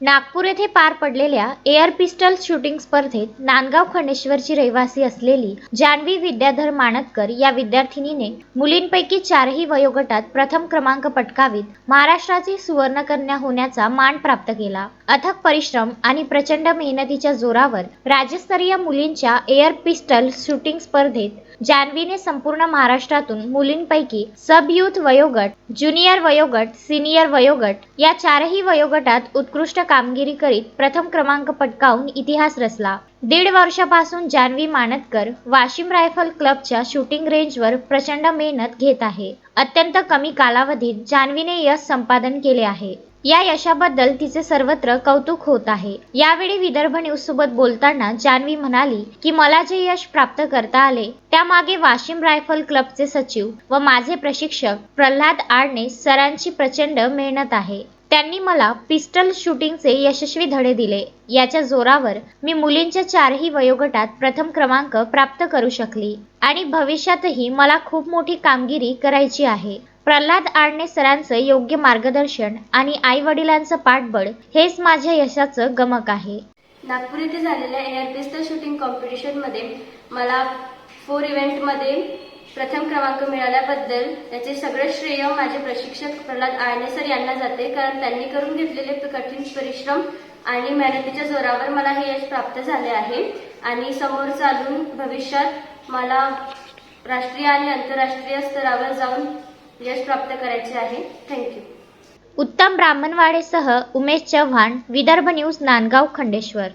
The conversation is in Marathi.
नागपूर येथे पार पडलेल्या एअर पिस्टल शूटिंग स्पर्धेत नांदगाव खंडेश्वरची रहिवासी असलेली जान्हवी विद्याधर माणतकर या विद्यार्थिनीने मुलींपैकी चारही वयोगटात प्रथम क्रमांक पटकावीत महाराष्ट्राची सुवर्णकन्या होण्याचा मान प्राप्त केला. अथक परिश्रम आणि प्रचंड मेहनतीच्या जोरावर राज्यस्तरीय मुलींच्या एअर पिस्टल शूटिंग स्पर्धेत जान्हवीने संपूर्ण महाराष्ट्रातून मुलींपैकी सब युथ वयोगट ज्युनियर वयोगट सिनियर वयोगट या चारही वयोगटात उत्कृष्ट कामगिरी करीत प्रथम क्रमांक पटकावून इतिहास रचला. दीड वर्षापासून जान्हवी मानतकर वाशिम रायफल क्लबच्या शूटिंग रेंजवर प्रचंड मेहनत घेत आहे. अत्यंत कमी कालावधीत जान्हवीने यश संपादन केले आहे. या यशाबद्दल तिचे सर्वत्र कौतुक होत आहे. यावेळी विदर्भ न्यूज सोबत बोलताना जान्हवी म्हणाली की मला जे यश प्राप्त करता आले त्यामागे वाशिम रायफल क्लबचे सचिव व माझे प्रशिक्षक प्रल्हाद आडणे सरांची प्रचंड मेहनत आहे. त्यांनी मला पिस्टल शूटिंगचे यशस्वी धडे दिले. याच्या जोरावर मी मुलींच्या चारही वयोगटात प्रथम क्रमांक प्राप्त करू शकली. आणि भविष्यातही मला खूप मोठी कामगिरी करायची आहे. प्रल्हाद आडणे सरांचं योग्य मार्गदर्शन आणि आई वडिलांचं पाठबळ हेच माझ्या यशाचं गमक आहे. नागपूर येथे झालेल्या एअर पिस्टल शूटिंग कॉम्पिटिशनमध्ये मला फोर इव्हेंटमध्ये प्रथम क्रमांक मिळाल्याबद्दल त्याचे सगळे श्रेय माझे प्रशिक्षक प्रल्हाद आळणे सर यांना जाते. कारण त्यांनी करून घेतलेले कठीण परिश्रम आणि मेहनतीच्या जोरावर मला हे यश प्राप्त झाले आहे. आणि समोर चालून भविष्यात मला राष्ट्रीय आणि आंतरराष्ट्रीय स्तरावर जाऊन यश प्राप्त करायचे आहे. थँक्यू उत्तम ब्राह्मणवाडेसह उमेश चव्हाण विदर्भ न्यूज नांदगाव खंडेश्वर.